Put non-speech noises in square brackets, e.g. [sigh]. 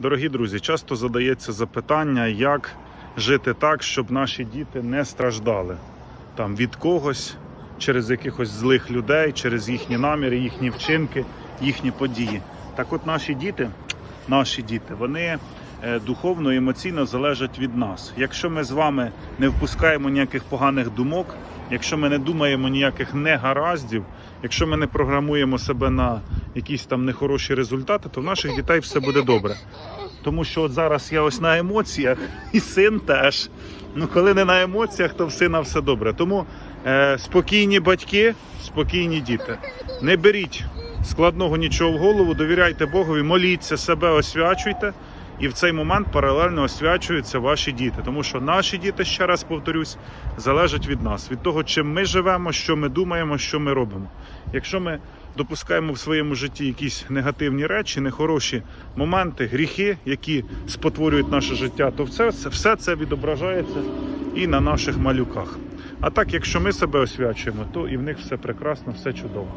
Дорогі друзі, часто задається запитання, як жити так, щоб наші діти не страждали там від когось, через якихось злих людей, через їхні наміри, їхні вчинки, їхні події. Так от наші діти, наші діти, вони е, духовно і емоційно залежать від нас. Якщо ми з вами не впускаємо ніяких поганих думок, якщо ми не думаємо ніяких негараздів, якщо ми не програмуємо себе на якісь там нехороші результати, то в наших дітей все буде добре. Тому що от зараз я ось на емоціях, [laughs] і син теж. Ну, коли не на емоціях, то в сина все добре. Тому е, спокійні батьки, спокійні діти. Не беріть складного нічого в голову, довіряйте Богові, моліться, себе освячуйте. І в цей момент паралельно освячуються ваші діти, тому що наші діти, ще раз повторюсь, залежать від нас, від того, чим ми живемо, що ми думаємо, що ми робимо. Якщо ми допускаємо в своєму житті якісь негативні речі, нехороші моменти, гріхи, які спотворюють наше життя, то все, все це відображається і на наших малюках. А так, якщо ми себе освячуємо, то і в них все прекрасно, все чудово.